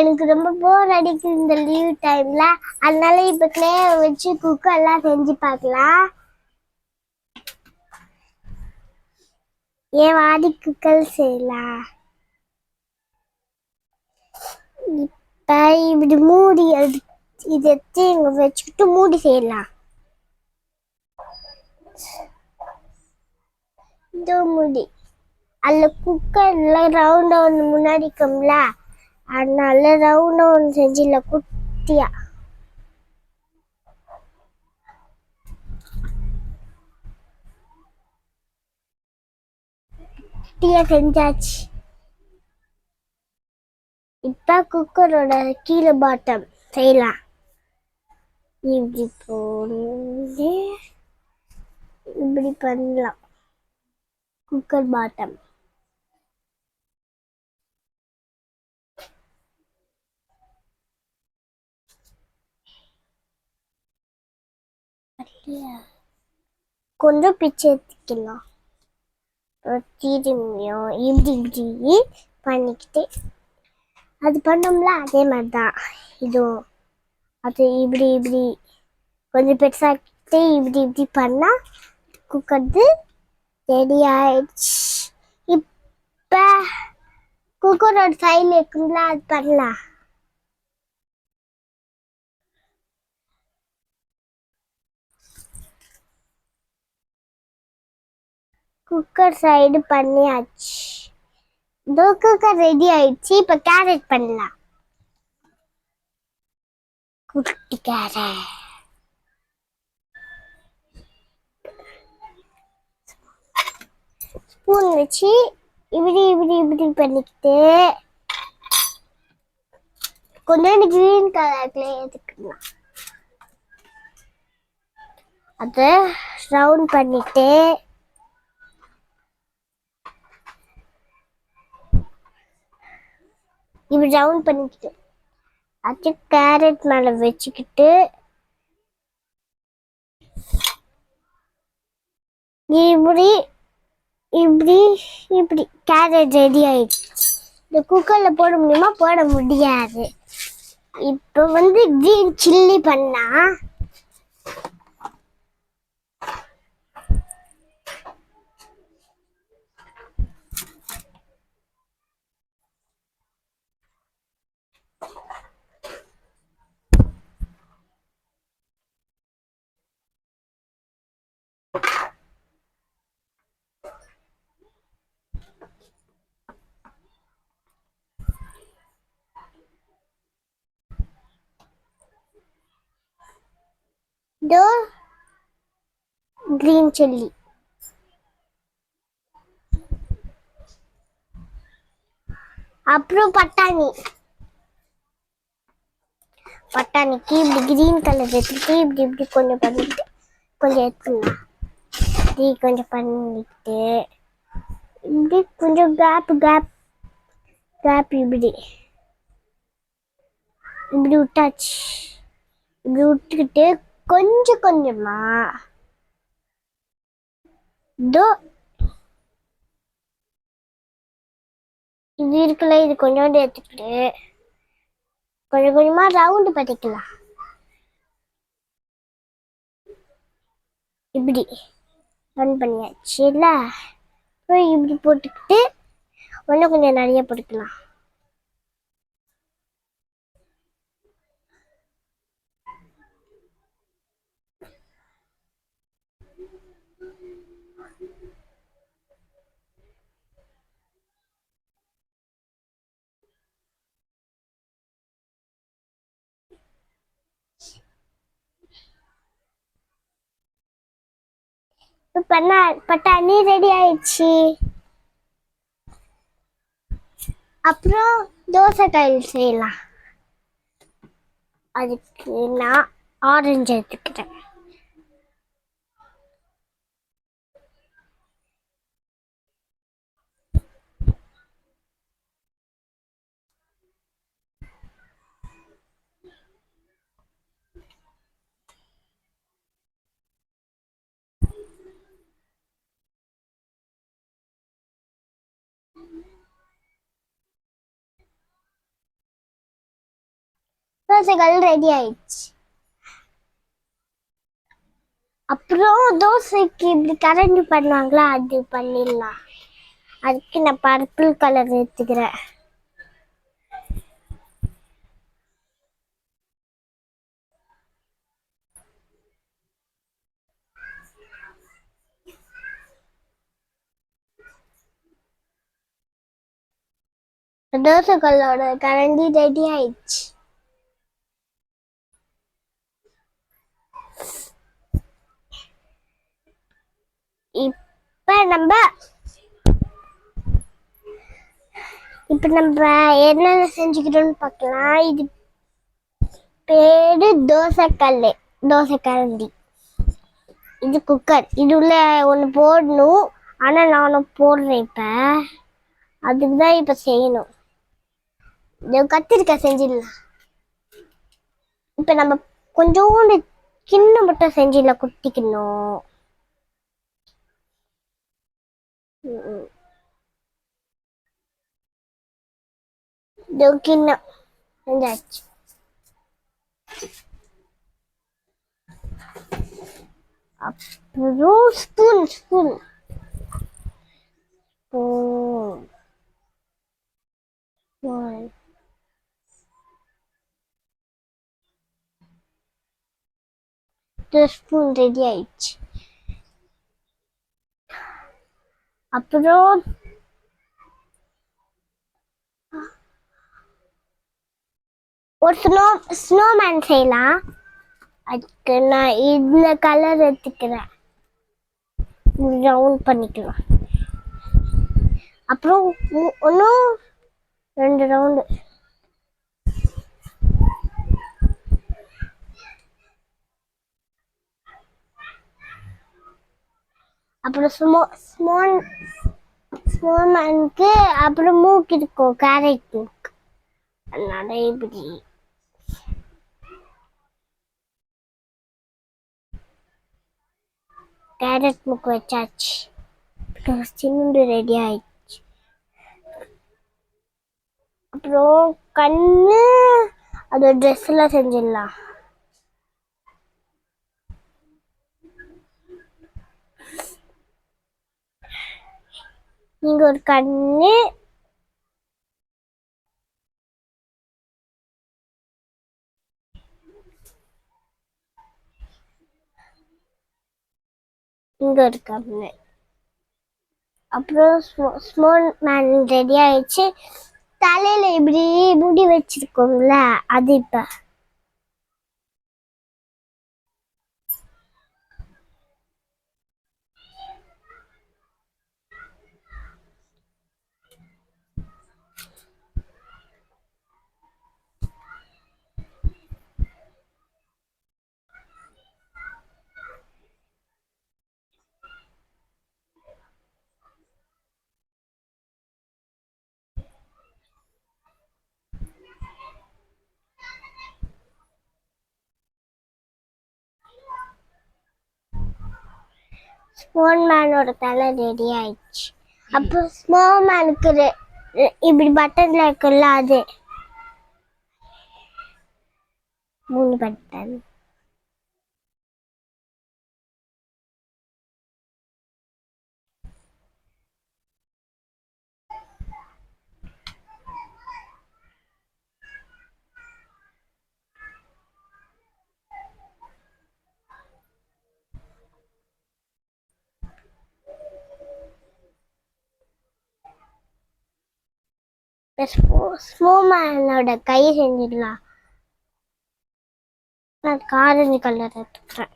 எனக்கு ரொம்ப போர் அடிக்குது இந்த லீவ் டைம்ல அதனால இப்ப கிளே வச்சு குக்கர் எல்லாம் செஞ்சு பார்க்கலாம். ஏன் வாடி குக்கர் செய்யலாம் இப்ப இப்படி மூடி இது இதை எடுத்து இங்க வச்சுக்கிட்டு மூடி செய்யலாம். இதோ மூடி. அதில் குக்கர்ல ரவுண்ட் ஒன்று முன்னாடி இருக்கும்ல. அதனால ரவுண்ட் ஒன்று செஞ்சில குட்டியா. குட்டியா செஞ்சாச்சு. இப்போ குக்கரோட கீழே பாட்டம் செய்யலாம். இப்படி போட்டு இப்படி பண்ணலாம். குக்கர் பாட்டம் கொஞ்சம் பிச்சை எடுத்துக்கலாம். திரும்பியும் இப்படி இப்படி பண்ணிக்கிட்டு அது பண்ணோம்ல அதே மாதிரி தான் இதுவும் அது இப்படி இப்படி. கொஞ்சம் பெருசாகிட்டு இப்படி இப்படி பண்ணால் குக்கர்து ரெடி ஆயிடுச்சு. இப்போ குக்கரோட சைடில் இருக்குங்களா அது பண்ணலாம். குக்கர் சைடு பண்ணியாச்சு. இதோ குக்கர் ரெடி ஆயிடுச்சு. இப்போ கேரட் பண்ணலாம். குட்டி கேரட் ஸ்பூன் வச்சு இப்படி இப்படி இப்படி பண்ணிக்கிட்டு கொஞ்சோண்டு கிரீன் கலர்ல எடுத்துக்கலாம். அதை ரவுண்ட் பண்ணிட்டு இப்படி ரவுண்ட் பண்ணிக்கிட்டு அது கேரட் மேலே வச்சுக்கிட்டு இப்படி இப்படி இப்படி கேரட் ரெடி ஆயிடுச்சு. இந்த குக்கர்ல போட முடியுமா? போட முடியாது. இப்போ வந்து க்ரீன் சில்லி பண்ணா the கிரீன் சில்லி அப்புறம் பட்டாணி. பட்டாணிக்கு இப்படி கிரீன் கலர் எடுத்துட்டு இப்படி இப்படி கொஞ்சம் பண்ணிட்டு கொஞ்சம் எடுத்துடலாம் இப்படி கொஞ்சம் பண்ணிட்டு இப்படி கொஞ்சம் கேப் கேப் கேப் இப்படி. இப்படி விட்டாச்சு. இப்படி விட்டுக்கிட்டு கொஞ்சம் கொஞ்சமா தோ இது இருக்குல்ல இது கொஞ்சோண்டு எடுத்துக்கிட்டு கொஞ்சம் கொஞ்சமா ரவுண்டு பண்ணிக்கலாம் இப்படி ரன் பண்ணியாச்சு இல்ல? அப்புறம் இப்படி போட்டுக்கிட்டு இன்னும் கொஞ்சம் நிறைய போட்டுக்கலாம். பண்ணா பட்டாணி ரெடி ஆயிடுச்சு. அப்புறம் தோசை டைல் செய்யலாம். அதுக்கு நான் ஆரஞ்சு எடுத்துக்கிறேன் தோசைகள் ரெடி ஆயிடுச்சு. அப்புறம் தோசைக்கு இப்படி கரண்டி பண்ணுவாங்களா அது பண்ணிடலாம். அதுக்கு நான் பர்பிள் கலர் எடுத்துக்கிறேன். தோசைக்கல்லோட கரண்டி ரெடி ஆயிடுச்சு இப்ப நம்ம இப்போ நம்ம என்னென்ன செஞ்சுக்கிறோம்னு பார்க்கலாம். இது பேரு தோசைக்கல் தோசைக்கரண்டி. இது குக்கர் இது உள்ள ஒன்று போடணும். ஆனால் நானும் போடுறேன் இப்போ. அதுக்கு தான் இப்போ செய்யணும். இது கத்திரிக்காய் செஞ்சிடலாம். இப்போ நம்ம கொஞ்சோண்டு கிண்ணம் மட்டும் செஞ்சிடலாம் குட்டிக்கணும் ம் கிண்ணம் செஞ்சாச்சு அப்புறம் spoon spoon spoon spoon spoon ready ஆயிடுச்சு அப்புறம் ஒரு ஸ்னோ ஸ்னோமேன் செய்யலாம். அதுக்கு நான் இந்த கலர் எடுத்துக்கிறேன். ரவுண்ட் பண்ணிக்கலாம். அப்புறம் ஒன்றும் ரெண்டு ரவுண்டு அப்புறம் ஸ்மோ ஸ்மோன் ஸ்மோமேனுக்கு அப்புறம் மூக்கு இருக்கும் கேரட்டு மூக்கு அதனால இப்படி கேரட் மூக்கு வச்சாச்சு சிமெண்ட் ரெடி ஆயிடுச்சு அப்புறம் கண்ணு அதோட ட்ரெஸ் எல்லாம் செஞ்சிடலாம் இங்க ஒரு கண்ணு இங்க ஒரு கண்ணு அப்புறம் ஸ்மால் மேன் ரெடி ஆயிடுச்சு. தலையில இப்படி முடி வச்சிருக்கோம்ல அது இப்ப. ஸ்மோன் மேனோட தலை ரெடி ஆயிடுச்சு. அப்போ ஸ்மோல் மேனுக்கு இப்படி பட்டன்ல இருக்குல்ல அது. மூணு பட்டன் ஸ்மோமேனோட கை செஞ்சிடலாம். நான் காரஞ்சு கலர் எடுத்துக்கிறேன்